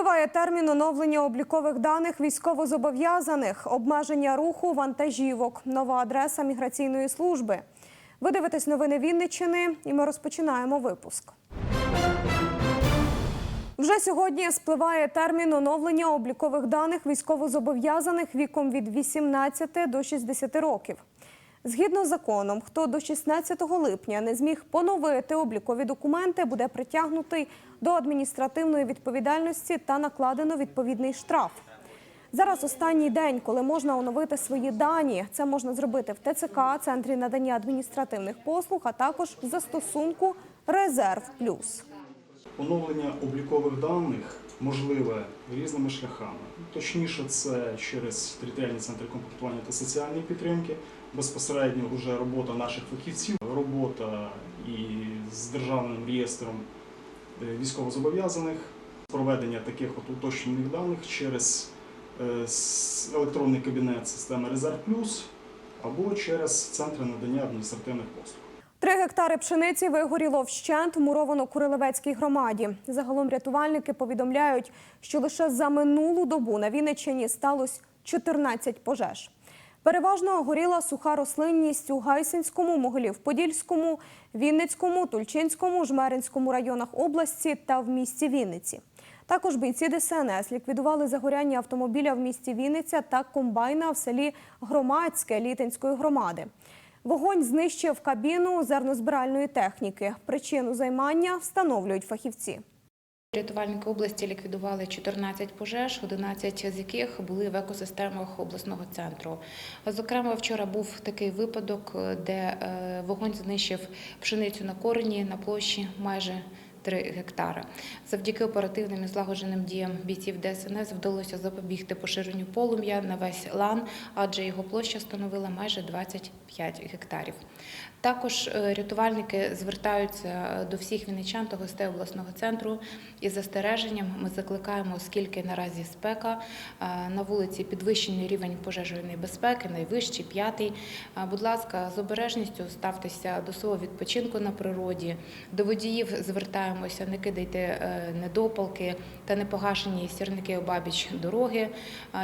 Спливає термін оновлення облікових даних військовозобов'язаних, обмеження руху вантажівок, нова адреса міграційної служби. Ви дивитесь новини Вінниччини, і ми розпочинаємо випуск. Вже сьогодні спливає термін оновлення облікових даних військовозобов'язаних віком від 18 до 60 років. Згідно з законом, хто до 16 липня не зміг поновити облікові документи, буде притягнутий до адміністративної відповідальності та накладено відповідний штраф. Зараз останній день, коли можна оновити свої дані. Це можна зробити в ТЦК, центрі надання адміністративних послуг, а також застосунку Резерв Плюс. Оновлення облікових даних можливе різними шляхами. Точніше, це через територіальні центри комплектування та соціальної підтримки, безпосередньо вже робота наших фахівців, робота і з державним реєстром е, військовозобов'язаних, проведення таких от уточнених даних через е, електронний кабінет системи Резерв Плюс або через центри надання адміністративних послуг. Три гектари пшениці вигоріло вщент в Муровано-Курилевецькій громаді. Загалом рятувальники повідомляють, що лише за минулу добу на Вінниччині сталося 14 пожеж. Переважно горіла суха рослинність у Гайсинському, Могилів-Подільському, Вінницькому, Тульчинському, Жмеринському районах області та в місті Вінниці. Також бійці ДСНС ліквідували загоряння автомобіля в місті Вінниця та комбайна в селі Громадське Літинської громади. Вогонь знищив кабіну зернозбиральної техніки. Причину займання встановлюють фахівці. Рятувальники області ліквідували 14 пожеж, 11 з яких були в екосистемах обласного центру. Зокрема, вчора був такий випадок, де е, вогонь знищив пшеницю на корені на площі майже 3 гектари. Завдяки оперативним і злагодженим діям бійців ДСНС вдалося запобігти поширенню полум'я на весь лан, адже його площа становила майже 25 гектарів. Також е, рятувальники звертаються до всіх вінничан та гостей обласного центру із застереженням. Ми закликаємо, оскільки наразі спека е, на вулиці підвищений рівень пожежної безпеки, найвищий п'ятий. Е, Будь ласка, з обережністю ставтеся до свого відпочинку на природі. До водіїв звертаємося, не кидайте е, недопалки та непогашені сірники обабіч дороги.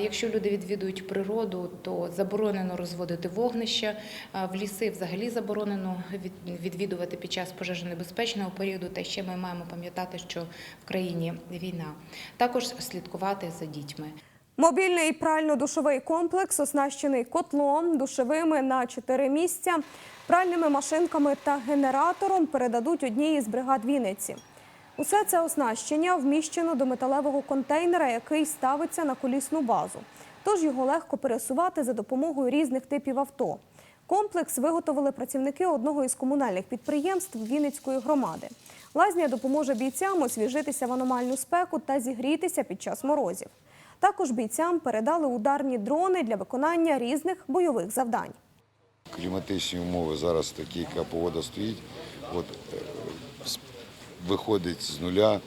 Якщо люди відвідують природу, то заборонено розводити вогнище. Е, В ліси взагалі заборонено відвідувати під час пожежонебезпечного періоду. Та ще ми маємо пам'ятати, що в країні війна. Також слідкувати за дітьми. Мобільний прально-душовий комплекс оснащений котлом, душовими на 4 місця, пральними машинками та генератором передадуть одній із бригад Вінниці. Усе це оснащення вміщено до металевого контейнера, який ставиться на колісну базу. Тож його легко пересувати за допомогою різних типів авто. Комплекс виготовили працівники одного із комунальних підприємств Вінницької громади. Лазня допоможе бійцям освіжитися в аномальну спеку та зігрітися під час морозів. Також бійцям передали ударні дрони для виконання різних бойових завдань. Кліматичні умови зараз такі, яка погода стоїть, от, е, виходить з нуля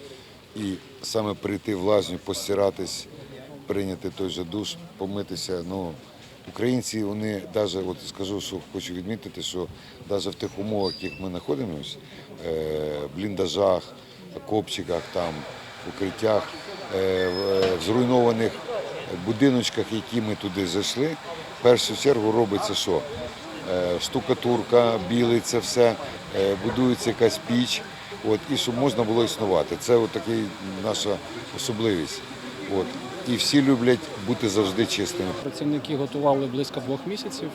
і саме прийти в лазню, постиратись, прийняти той же душ, помитися. Ну, українці, вони навіть, от скажу, що хочу відмітити, що навіть в тих умовах, в яких ми знаходимося, е, бліндажах, копчиках, там, укриттях, в- в зруйнованих будиночках, які ми туди зайшли, в першу чергу робиться що? Е, штукатурка, білиться все, е, будується якась піч, от, і щоб можна було існувати. Це от такий наша особливість. От. І всі люблять бути завжди чистими. Працівники готували близько двох місяців.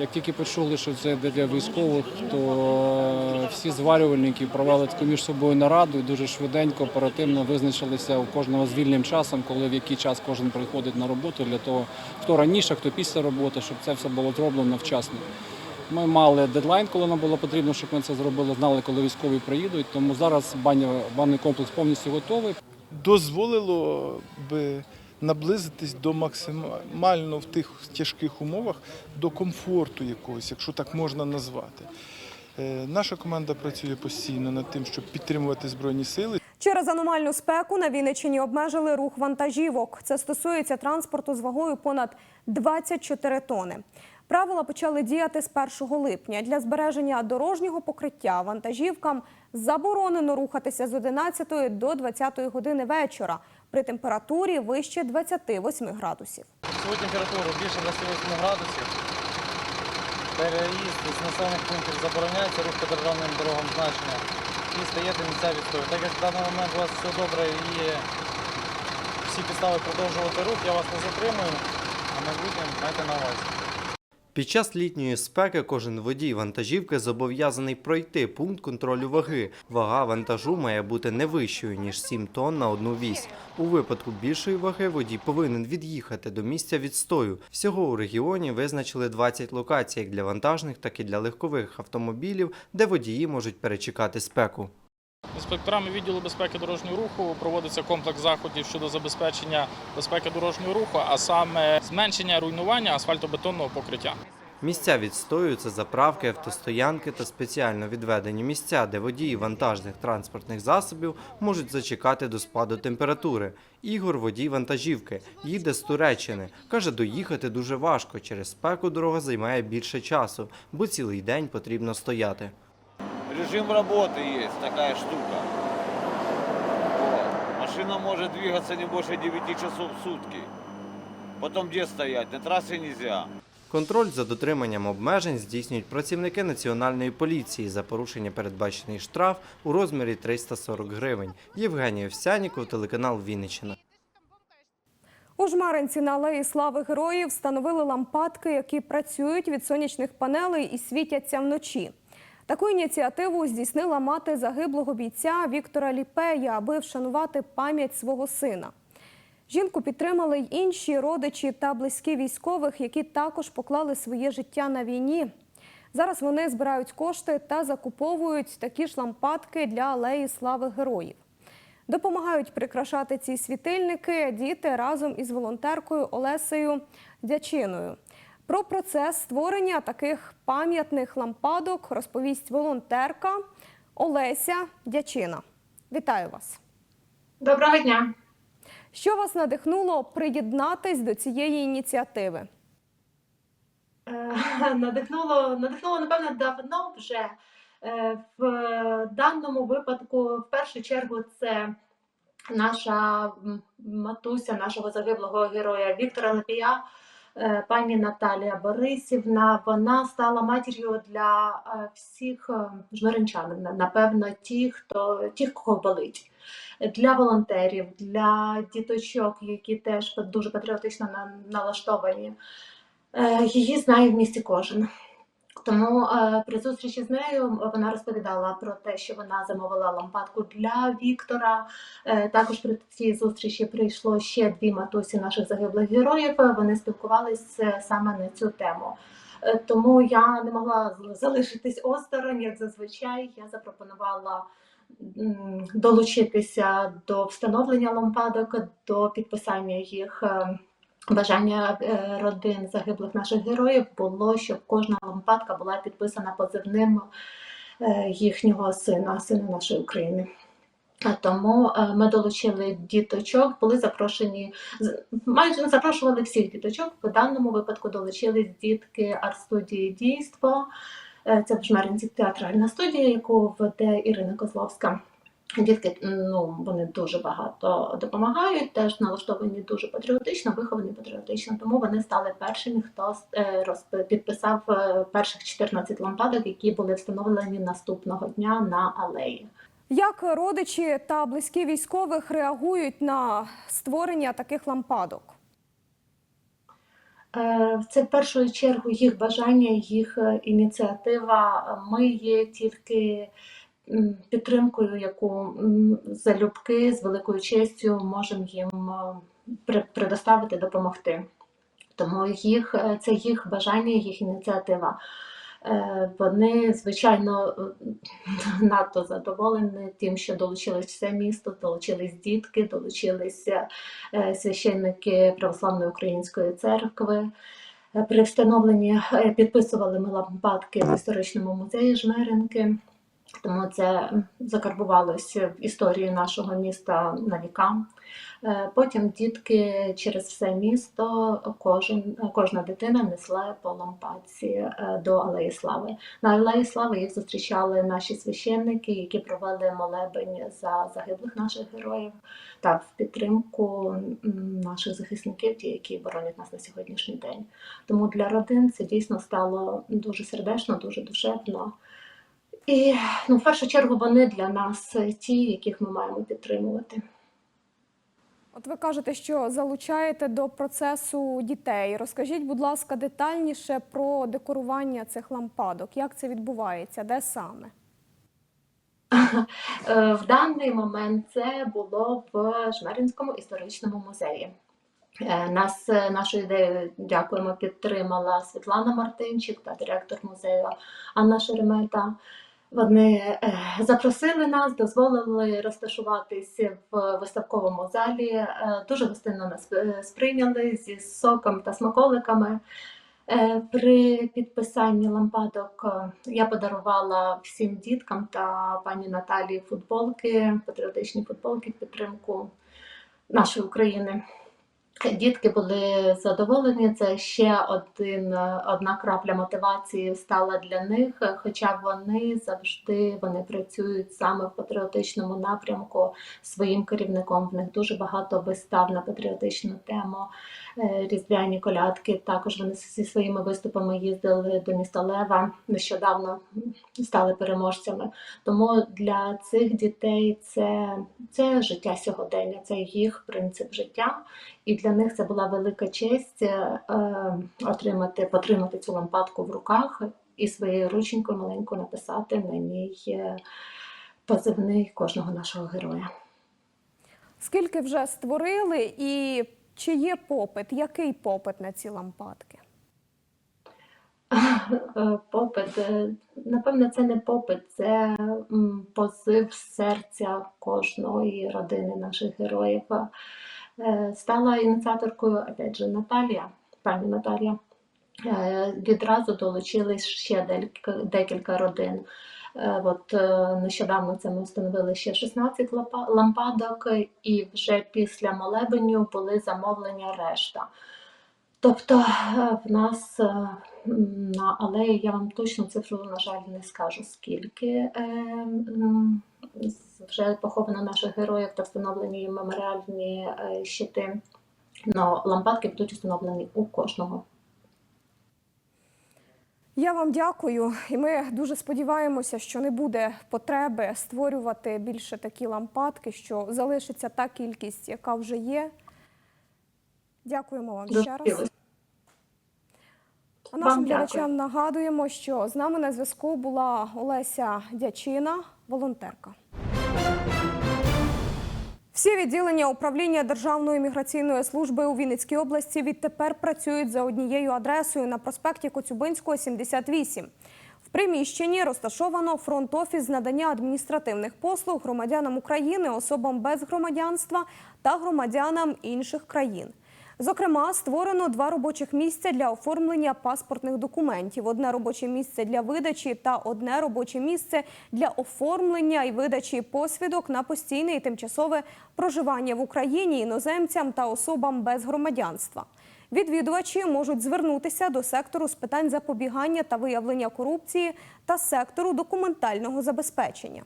Як тільки почули, що це для військових, то всі зварювальники провели таку між собою нараду і дуже швиденько, оперативно визначилися у кожного з вільним часом, коли в який час кожен приходить на роботу, для того, хто раніше, хто після роботи, щоб це все було зроблено вчасно. Ми мали дедлайн, коли нам було потрібно, щоб ми це зробили, знали, коли військові приїдуть. Тому зараз баня, банний комплекс повністю готовий. дозволило би наблизитись до максимально в тих тяжких умовах до комфорту якогось, якщо так можна назвати. Е, Наша команда працює постійно над тим, щоб підтримувати збройні сили. Через аномальну спеку на Вінниччині обмежили рух вантажівок. Це стосується транспорту з вагою понад 24 тони. Правила почали діяти з 1 липня. Для збереження дорожнього покриття вантажівкам заборонено рухатися з 11 до 20 години вечора при температурі вище 28 градусів. Сьогодні температура більше 28 градусів. Переїзд з населених пунктів забороняється, рух по державним дорогам значення. І стаєте місця відстою. Так як в даний момент у вас все добре і всі підстави продовжувати рух, я вас не затримую, а майбутнє майте на увазі. Під час літньої спеки кожен водій вантажівки зобов'язаний пройти пункт контролю ваги. Вага вантажу має бути не вищою, ніж 7 тонн на одну вісь. У випадку більшої ваги водій повинен від'їхати до місця відстою. Всього у регіоні визначили 20 локацій як для вантажних, так і для легкових автомобілів, де водії можуть перечекати спеку. Інспекторами відділу безпеки дорожнього руху проводиться комплекс заходів щодо забезпечення безпеки дорожнього руху, а саме зменшення руйнування асфальтобетонного покриття. Місця відстою це заправки, автостоянки та спеціально відведені місця, де водії вантажних транспортних засобів можуть зачекати до спаду температури. Ігор водій вантажівки, їде з Туреччини. Каже, доїхати дуже важко. Через спеку дорога займає більше часу, бо цілий день потрібно стояти. Режим работы есть, такая штука. Вот. Машина может двигаться не больше 9 часов в сутки. Потом где стоять? На трассе нельзя. Контроль за дотриманням обмежень здійснюють працівники Національної поліції. За порушення передбачений штраф у розмірі 340 гривень. Євгеній Овсяніков, телеканал Вінниччина. У Жмаринці на алеї Слави Героїв встановили лампадки, які працюють від сонячних панелей і світяться вночі. Таку ініціативу здійснила мати загиблого бійця Віктора Ліпея, аби вшанувати пам'ять свого сина. Жінку підтримали й інші родичі та близькі військових, які також поклали своє життя на війні. Зараз вони збирають кошти та закуповують такі ж лампадки для алеї Слави Героїв. Допомагають прикрашати ці світильники діти разом із волонтеркою Олесею Дячиною. Про процес створення таких пам'ятних лампадок розповість волонтерка Олеся Дячина. Вітаю вас! Доброго дня. Що вас надихнуло приєднатись до цієї ініціативи? Е, Надихнуло, надихнуло, напевно, давно вже. Е, В даному випадку, в першу чергу, це наша матуся, нашого загиблого героя Віктора Лепія, пані Наталія Борисівна. Вона стала матір'ю для е, всіх е, напевно, ті, хто ті, кого болить. Для волонтерів, для діточок, які теж дуже патріотично на- налаштовані. Е, Її знає в місті кожен. Тому е, при зустрічі з нею вона розповідала про те, що вона замовила лампадку для Віктора. Е, також при цій зустрічі прийшло ще дві матусі наших загиблих героїв. Вони спілкувалися саме на цю тему. Е, тому я не могла залишитись осторонь, як зазвичай. Я запропонувала долучитися до встановлення лампадок, до підписання їх. Бажання е, родин загиблих наших героїв було, щоб кожна лампадка була підписана позивним е, їхнього сина, сина нашої України. Тому е, ми долучили діточок, були запрошені майже запрошували всіх діточок. В даному випадку долучились дітки арт-студії дійство. Це в театральна студія, яку веде Ірина Козловська. Дітки ну, вони дуже багато допомагають, теж налаштовані дуже патріотично, виховані патріотично. Тому вони стали першими, хто е, підписав е, перших 14 лампадок, які були встановлені наступного дня на алеї. Як родичі та близькі військових реагують на створення таких лампадок? Е, Це в першу чергу їх бажання, їх ініціатива. Ми є тільки підтримкою, яку залюбки з великою честю можемо їм предоставити, допомогти. Тому їх, е, це їх бажання, їх ініціатива. Е, Вони, звичайно, надто задоволені тим, що долучилось все місто, долучились дітки, долучилися е, священники Православної Української церкви. При встановленні підписували ми лампадки в історичному музеї Жмеринки. Тому це закарбувалося в історії нашого міста на віка. Е, Потім дітки через все місто, кожен, кожна дитина несла по лампадці е, до Алеї Слави. На Алеї Слави їх зустрічали наші священники, які провели молебень за загиблих наших героїв та в підтримку наших захисників, ті, які боронять нас на сьогоднішній день. Тому для родин це дійсно стало дуже сердечно, дуже душевно. І ну, в першу чергу вони для нас ті, яких ми маємо підтримувати. От ви кажете, що залучаєте до процесу дітей. Розкажіть, будь ласка, детальніше про декорування цих лампадок. Як це відбувається? Де саме? Е, В даний момент це було в Жмеринському історичному музеї. Е, Нас е, нашу ідею дякуємо, підтримала Світлана Мартинчик та директор музею Анна Шеремета. Вони е, запросили нас, дозволили розташуватися в виставковому залі. Е, Дуже гостинно нас е, сприйняли зі соком та смаколиками. При підписанні лампадок я подарувала всім діткам та пані Наталії футболки, патріотичні футболки в підтримку нашої України. Дітки були задоволені. Це ще один, одна крапля мотивації стала для них, хоча вони завжди вони працюють саме в патріотичному напрямку своїм керівником. В них дуже багато вистав на патріотичну тему. Е, Різдвяні колядки. Також вони зі своїми виступами їздили до міста Лева. Нещодавно стали переможцями. Тому для цих дітей це, це життя сьогодення, це їх принцип життя. І для них це була велика честь е, отримати, потримати цю лампадку в руках і своєю рученькою маленькою написати на ній е, позивний кожного нашого героя. Скільки вже створили і чи є попит? Який попит на ці лампадки? Е, Попит, е, напевно, це не попит, це позив серця кожної родини наших героїв. Е, Стала ініціаторкою опять же, Наталія, пані Наталія. Е, Відразу долучились ще декілька, родин. Е, От нещодавно це ми встановили ще 16 лампадок, і вже після молебеню були замовлення решта. Тобто в нас на алеї, я вам точну цифру, на жаль, не скажу, скільки вже поховано наших героїв та встановлені їм меморіальні е, щити. Но лампадки будуть встановлені у кожного. Я вам дякую, і ми дуже сподіваємося, що не буде потреби створювати більше такі лампадки, що залишиться та кількість, яка вже є. Дякуємо вам ще раз. А нашим глядачам нагадуємо, що з нами на зв'язку була Олеся Дячина, волонтерка. Всі відділення управління Державної міграційної служби у Вінницькій області відтепер працюють за однією адресою на проспекті Коцюбинського, 78. В приміщенні розташовано фронт-офіс надання адміністративних послуг громадянам України, особам без громадянства та громадянам інших країн. Зокрема, створено два робочих місця для оформлення паспортних документів: одне робоче місце для видачі та одне робоче місце для оформлення і видачі посвідок на постійне і тимчасове проживання в Україні іноземцям та особам без громадянства. Відвідувачі можуть звернутися до сектору з питань запобігання та виявлення корупції та сектору документального забезпечення.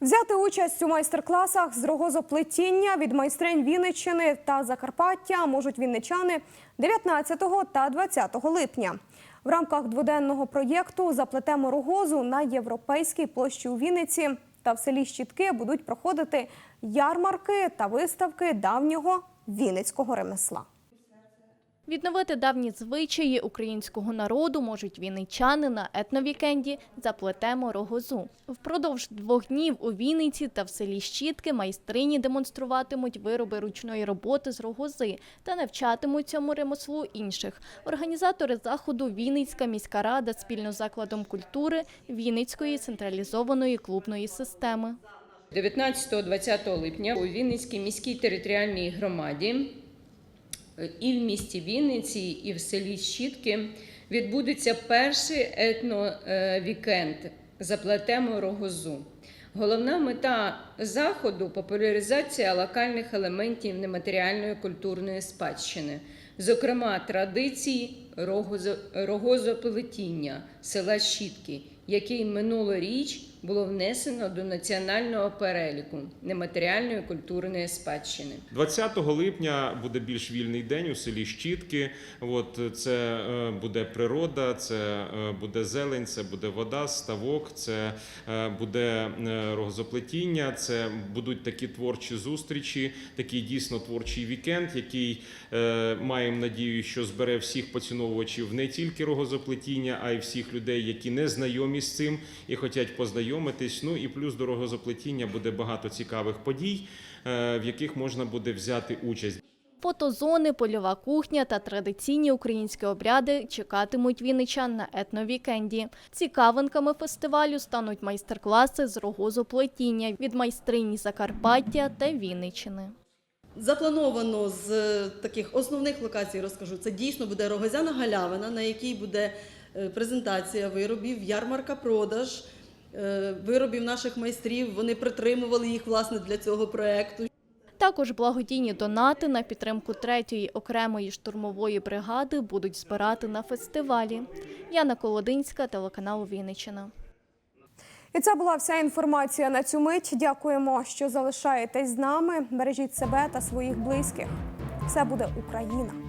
Взяти участь у майстер-класах з рогозоплетіння від майстринь Вінниччини та Закарпаття можуть вінничани 19 та 20 липня. В рамках дводенного проєкту Заплетемо рогозу на європейській площі у Вінниці та в селі Щітки будуть проходити ярмарки та виставки давнього вінницького ремесла. Відновити давні звичаї українського народу можуть вінничани на етновікенді «Заплетемо рогозу». Впродовж двох днів у Вінниці та в селі Щітки майстрині демонструватимуть вироби ручної роботи з рогози та навчатимуть цьому ремеслу інших. Організатори заходу Вінницька міська рада спільно з закладом культури Вінницької централізованої клубної системи. 19-20 липня у Вінницькій міській територіальній громаді і в місті Вінниці, і в селі Щітки відбудеться перший етновікенд заплетемо рогозу. Головна мета заходу популяризація локальних елементів нематеріальної культурної спадщини, зокрема традицій рогозо- рогозоплетіння села Щітки, який минулоріч було внесено до національного переліку нематеріальної культурної спадщини. 20 липня буде більш вільний день у селі Щітки. От це е, буде природа, це е, буде зелень, це буде вода, ставок, це е, буде рогозоплетіння, це будуть такі творчі зустрічі, такий дійсно творчий вікенд, який маємо надію, що збере всіх поціновувачів не тільки рогозоплетіння, а й всіх людей, які не знайомі з цим і хочуть познайомитись. Ну і плюс до рогозоплетіння буде багато цікавих подій, е, в яких можна буде взяти участь. Фотозони, польова кухня та традиційні українські обряди чекатимуть вінничан на етновікенді. Цікавинками фестивалю стануть майстер-класи з рогозоплетіння від майстрині Закарпаття та Вінничини. Заплановано з таких основних локацій, розкажу, це дійсно буде Рогозяна галявина, на якій буде презентація виробів, ярмарка продаж е, виробів наших майстрів. Вони притримували їх власне для цього проекту. Також благодійні донати на підтримку третьої окремої штурмової бригади будуть збирати на фестивалі. Яна Колодинська, телеканал Вінниччина. І це була вся інформація на цю мить. Дякуємо, що залишаєтесь з нами. Бережіть себе та своїх близьких. Все буде Україна.